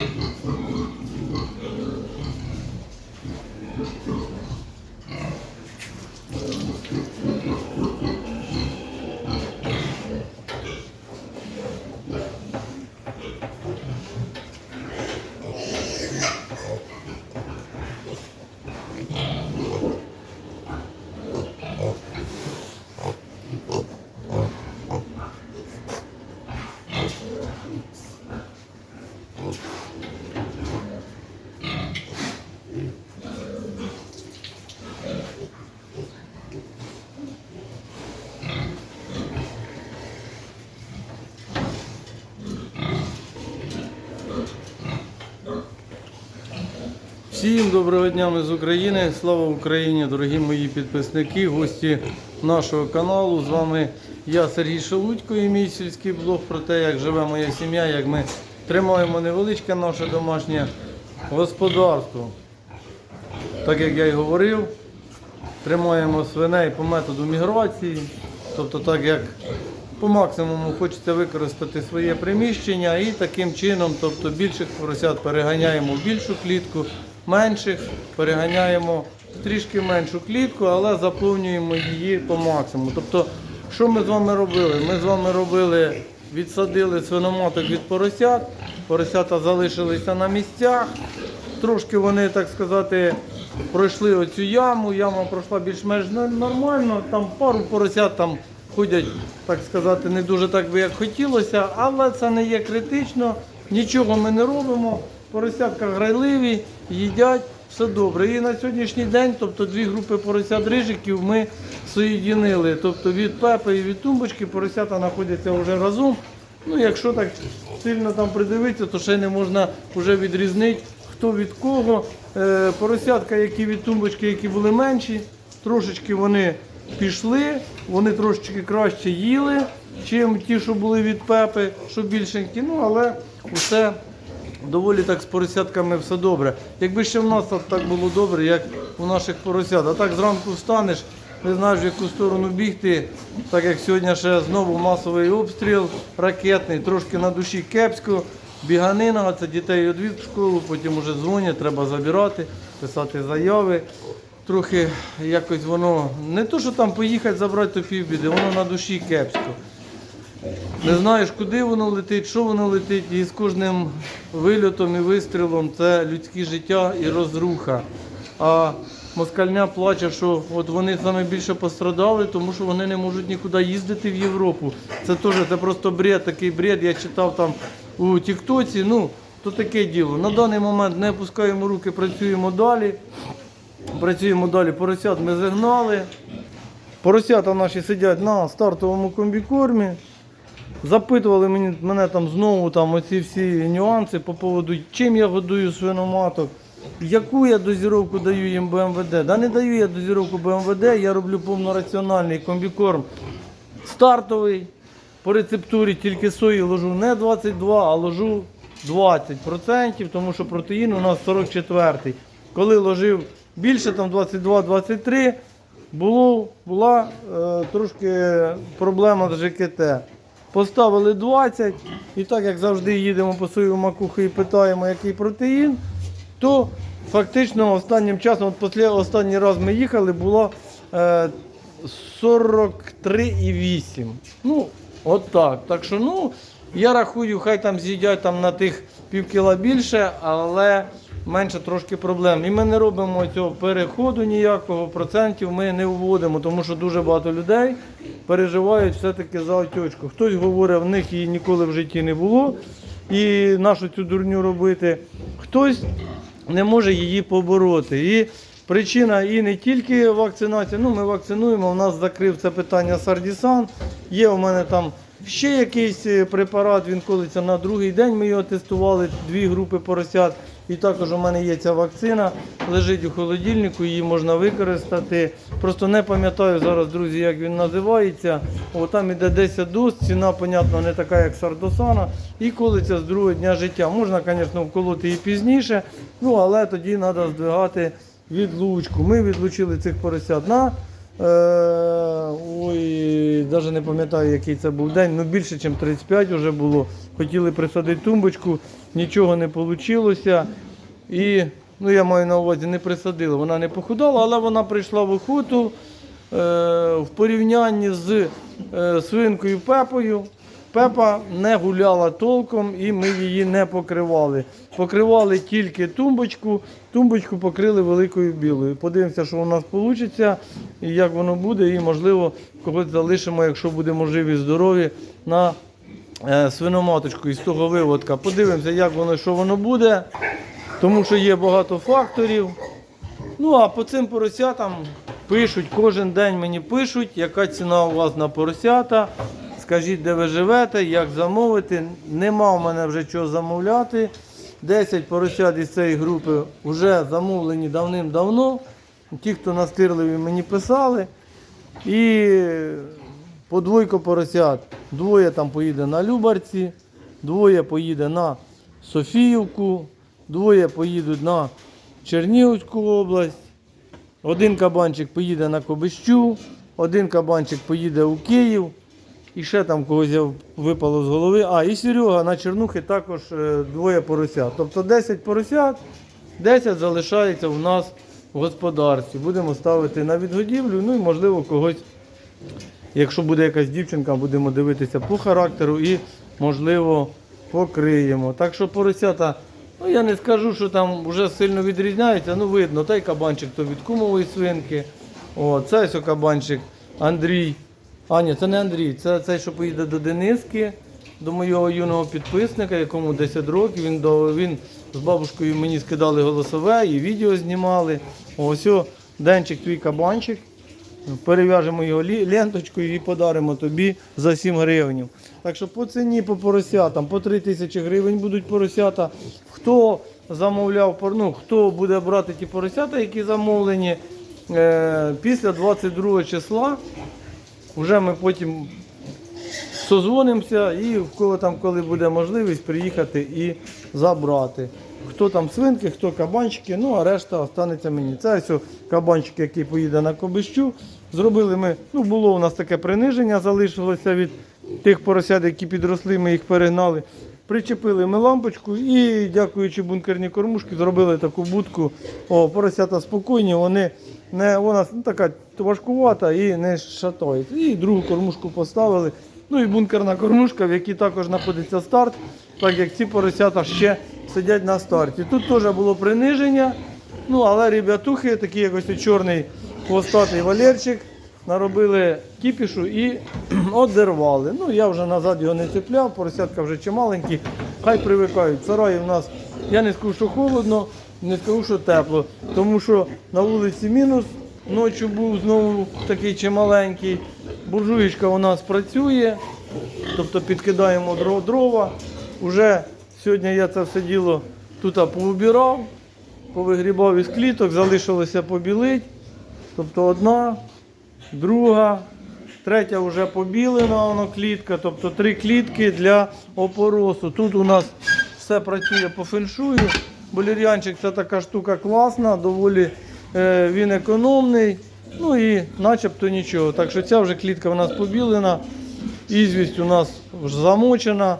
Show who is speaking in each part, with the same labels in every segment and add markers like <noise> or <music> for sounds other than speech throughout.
Speaker 1: Thank you. Всім доброго дня ми з України. Слава Україні, дорогі мої підписники, гості нашого каналу. З вами я, Сергій Шелудько, і мій сільський блог про те, як живе моя сім'я, як ми тримаємо невеличке наше домашнє господарство. Так як я й говорив, тримаємо свиней по методу міграції, тобто так як по максимуму хочеться використати своє приміщення і таким чином, тобто більших поросят переганяємо в більшу клітку, менших переганяємо в трішки меншу клітку, але заповнюємо її по максимуму. Тобто, що ми з вами робили? Ми з вами робили, відсадили свиноматок від поросят, поросята залишилися на місцях. Трошки вони, так сказати, пройшли оцю яму. Яма пройшла більш-менш нормально. Там пару поросят там ходять, так сказати, не дуже так би як хотілося, але це не є критично. Нічого ми не робимо. Поросятка грайливі, їдять, все добре. І на сьогоднішній день, тобто дві групи поросят рижиків ми соєдинили. Тобто від пепи і від тумбочки поросята знаходяться вже разом. Ну, якщо так сильно там придивитися, то ще не можна вже відрізнити, хто від кого. Е, поросятка, які від тумбочки, які були менші, трошечки вони пішли, вони трошечки краще їли, чим ті, що були від пепи, що більшенькі. Ну, але все доволі так з поросятками все добре. Якби ще в нас так було добре, як у наших поросят. А так зранку встанеш, не знаєш, в яку сторону бігти, так як сьогодні ще знову масовий обстріл ракетний, трошки на душі кепсько, біганина, це дітей відвіз в школу, потім вже дзвонять, треба забирати, писати заяви. Трохи якось воно не то, що там поїхати забрати то півбіди, воно на душі кепсько. Не знаєш, куди воно летить, що воно летить, і з кожним вильотом і вистрілом це людське життя і розруха. А москальня плаче, що от вони саме більше пострадали, тому що вони не можуть нікуди їздити в Європу. Це теж це просто бред, такий бред. Я читав там у Тіктоці. Ну, то таке діло. На даний момент не опускаємо руки, працюємо далі. Працюємо далі. Поросят ми загнали. Поросята наші сидять на стартовому комбікормі. Запитували мені, мене там знову там оці всі нюанси по поводу, чим я годую свиноматок, яку я дозіровку даю їм БМВД. Да не даю я дозіровку БМВД, я роблю повнораціональний комбікорм стартовий. По рецептурі тільки сої ложу не 22, а ложу 20%, тому що протеїн у нас 44. Коли ложив більше, там 22-23, було, була е, трошки проблема з ЖКТ. Поставили 20, і так як завжди їдемо по свою макуху і питаємо, який протеїн, то фактично останнім часом, от після останній раз ми їхали, було е, 43,8. Ну, от так. Так що, ну, я рахую, хай там з'їдять там на тих пів кіла більше, але менше трошки проблем. І ми не робимо цього переходу ніякого, процентів ми не вводимо, тому що дуже багато людей переживають все-таки за отечку. Хтось говорить, в них її ніколи в житті не було, і нашу цю дурню робити. Хтось не може її побороти. І причина і не тільки вакцинація. Ну, ми вакцинуємо. У нас закрив це питання Сардісан. Є у мене там ще якийсь е, препарат. Він колиться на другий день. Ми його тестували, дві групи поросят. І також у мене є ця вакцина, лежить у холодильнику, її можна використати. Просто не пам'ятаю зараз, друзі, як він називається. О, там іде 10 доз, ціна, понятно, не така, як сардосана, і колиться з другого дня життя. Можна, звісно, вколоти і пізніше, ну але тоді треба здвигати відлучку. Ми відлучили цих поросят на ой, навіть не пам'ятаю, який це був день, ну більше, ніж 35 вже було. Хотіли присадити тумбочку, нічого не вийшло. І, ну я маю на увазі, не присадили. Вона не похудала, але вона прийшла в охоту е, в порівнянні з е, свинкою Пепою. Пепа не гуляла толком і ми її не покривали. Покривали тільки тумбочку, тумбочку покрили великою білою. Подивимося, що у нас вийде і як воно буде, і можливо когось залишимо, якщо будемо живі, здорові, на е, свиноматочку із того виводка. Подивимося, як воно, що воно буде, тому що є багато факторів. Ну а по цим поросятам пишуть, кожен день мені пишуть, яка ціна у вас на поросята. Скажіть, де ви живете, як замовити. Нема в мене вже чого замовляти. 10 поросят із цієї групи вже замовлені давним-давно. Ті, хто настирливі, мені писали. І по двойко поросят. Двоє там поїде на Любарці, двоє поїде на Софіївку, двоє поїдуть на Чернігівську область. Один кабанчик поїде на Кобищу, один кабанчик поїде у Київ. І ще там когось випало з голови. А, і Серега на Чернухи також е, двоє поросят. Тобто 10 поросят, 10 залишається у нас в господарстві. Будемо ставити на відгодівлю, ну і можливо когось, якщо буде якась дівчинка, будемо дивитися по характеру і можливо покриємо. Так що поросята, ну я не скажу, що там вже сильно відрізняються, ну видно, той кабанчик то від кумової свинки. О, цей кабанчик Андрій. А, ні, це не Андрій, це цей, що поїде до Дениски, до моєго юного підписника, якому 10 років. Він, до, він з бабушкою мені скидали голосове і відео знімали. Ось о, денчик твій кабанчик. Перев'яжемо його ленточкою і подаримо тобі за 7 гривень. Так що по ціні по поросятам, по 3 тисячі гривень будуть поросята. Хто замовляв, ну, хто буде брати ті поросята, які замовлені, е, після 22 числа вже ми потім созвонимося і кого там, коли буде можливість, приїхати і забрати. Хто там свинки, хто кабанчики, ну а решта останеться мені. Це ось кабанчик, який поїде на Кобищу. Зробили ми, ну було у нас таке приниження, залишилося від тих поросят, які підросли, ми їх перегнали. Причепили ми лампочку і, дякуючи бункерній кормушці, зробили таку будку. О, поросята спокійні, вони не, вона ну, така важкувата і не шатається. І другу кормушку поставили. Ну і бункерна кормушка, в якій також знаходиться старт, так як ці поросята ще сидять на старті. Тут теж було приниження. Ну, але ребятухи, такі як ось чорний хвостатий валерчик, наробили кіпішу і <clears throat> одервали. Ну, я вже назад його не цепляв, поросятка вже чималенькі, хай привикають. Сараї в нас, я не скажу, що холодно, не скажу, що тепло, тому що на вулиці мінус, ночі був знову такий чималенький. Буржуєчка у нас працює, тобто підкидаємо дрова. Уже сьогодні я це все діло тут поубирав, повигрібав із кліток, залишилося побілить. Тобто одна, друга, третя вже побілена воно клітка, тобто три клітки для опоросу. Тут у нас все працює по феншую. Болір'янчик це така штука класна, доволі він економний. Ну і начебто нічого. Так що ця вже клітка у нас побілена, ізвість у нас вже замочена.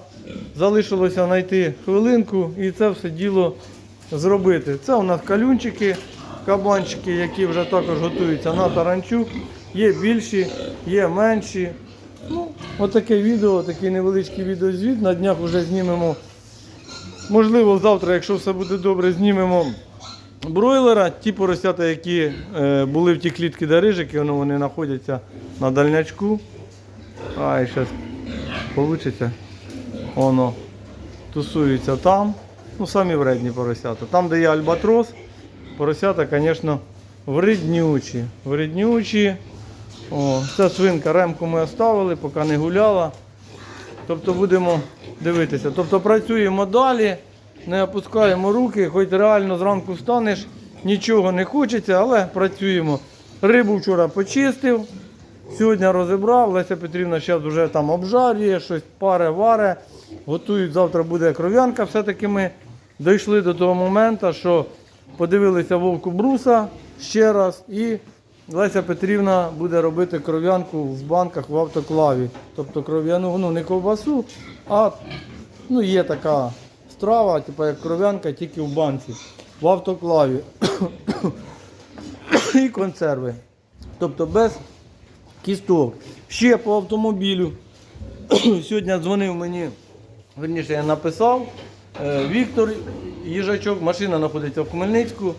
Speaker 1: Залишилося знайти хвилинку і це все діло зробити. Це у нас калюнчики, кабанчики, які вже також готуються на таранчук. Є більші, є менші. Ну, отаке відео, такий невеличкий відеозвіт. На днях вже знімемо. Можливо, завтра, якщо все буде добре, знімемо бройлера. Ті поросята, які е, були в ті клітки де рижики, вони знаходяться на дальнячку. Ай, зараз вийде. Воно тусується там. Ну, самі вредні поросята. Там, де є альбатрос, поросята, звісно, вреднючі. Вреднючі. О, це свинка, ремку ми оставили, поки не гуляла. Тобто будемо дивитися. Тобто працюємо далі, не опускаємо руки, хоч реально зранку встанеш, нічого не хочеться, але працюємо. Рибу вчора почистив, сьогодні розібрав. Леся Петрівна зараз вже там обжарює, щось паре, варе. Готують, завтра буде кров'янка. Все-таки ми дійшли до того моменту, що подивилися вовку бруса ще раз і Леся Петрівна буде робити кров'янку в банках в автоклаві. Тобто кров'яну, ну не ковбасу, а ну, є така страва, типу як кров'янка, тільки в банці, в автоклаві. І консерви. Тобто без кісток. Ще по автомобілю. Сьогодні дзвонив мені, верніше я написав. е, Віктор Їжачок, машина знаходиться в Хмельницьку.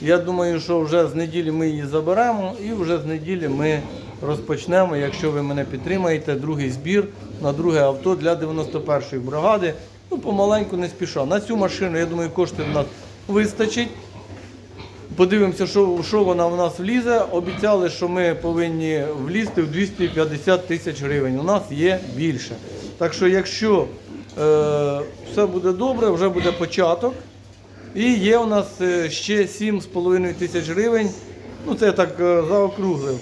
Speaker 1: Я думаю, що вже з неділі ми її заберемо і вже з неділі ми розпочнемо, якщо ви мене підтримаєте, другий збір на друге авто для 91-ї бригади. Ну, помаленьку не спіша. На цю машину, я думаю, коштів в нас вистачить. Подивимося, що, що вона в нас влізе. Обіцяли, що ми повинні влізти в 250 тисяч гривень. У нас є більше. Так що, якщо е, все буде добре, вже буде початок. І є у нас е, ще 7,5 тисяч гривень. Ну, це я так е, заокруглив.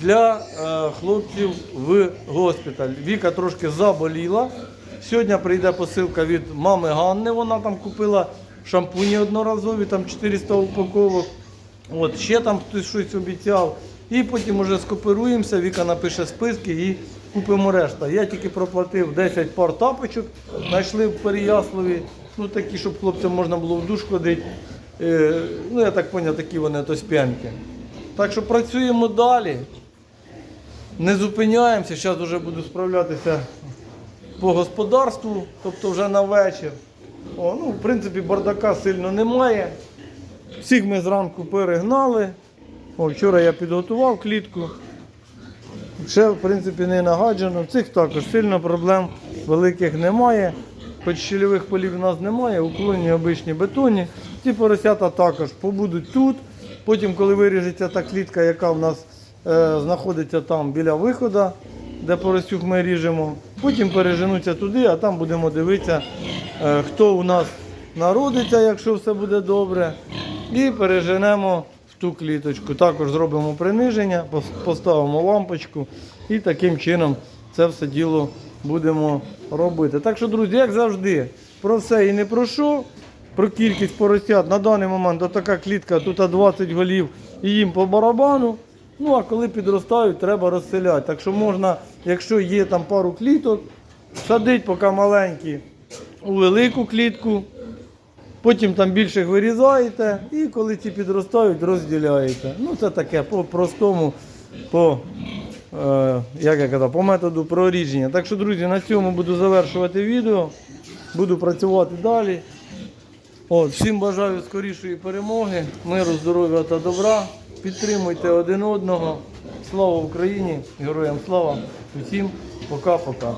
Speaker 1: Для е, хлопців в госпіталь. Віка трошки заболіла. Сьогодні прийде посилка від мами Ганни. Вона там купила шампуні одноразові, там 400 упаковок. От, ще там хтось щось обіцяв. І потім уже скооперуємося, Віка напише списки і купимо решта. Я тільки проплатив 10 пар тапочок, знайшли в Переяславі, ну такі, щоб хлопцям можна було в душ ходити. Е, ну, я так зрозумів, такі вони то сп'янки. Так що працюємо далі. Не зупиняємося. Зараз вже буду справлятися по господарству, тобто вже на вечір. О, ну, в принципі, бардака сильно немає. Всіх ми зранку перегнали. О, вчора я підготував клітку. Ще, в принципі, не нагаджено. Цих також сильно проблем великих немає. Хоч щільових полів у нас немає, уклонні обичні бетонні. Ці поросята також побудуть тут. Потім, коли виріжеться та клітка, яка в нас е, знаходиться там біля виходу, де поросюк ми ріжемо, потім переженуться туди, а там будемо дивитися, е, хто у нас народиться, якщо все буде добре. І переженемо в ту кліточку. Також зробимо приниження, поставимо лампочку і таким чином це все діло будемо робити. Так що, друзі, як завжди, про все і не про що. Про кількість поросят на даний момент така клітка, тут 20 голів і їм по барабану. Ну а коли підростають, треба розселяти. Так що можна, якщо є там пару кліток, садить поки маленькі у велику клітку, Потім там більших вирізаєте і коли ці підростають, розділяєте. Ну це таке по-простому, по, е, як я казав, по методу прорідження. Так що, друзі, на цьому буду завершувати відео. Буду працювати далі. От, всім бажаю скорішої перемоги, миру, здоров'я та добра. Підтримуйте один одного. Слава Україні! Героям слава! Усім пока-пока.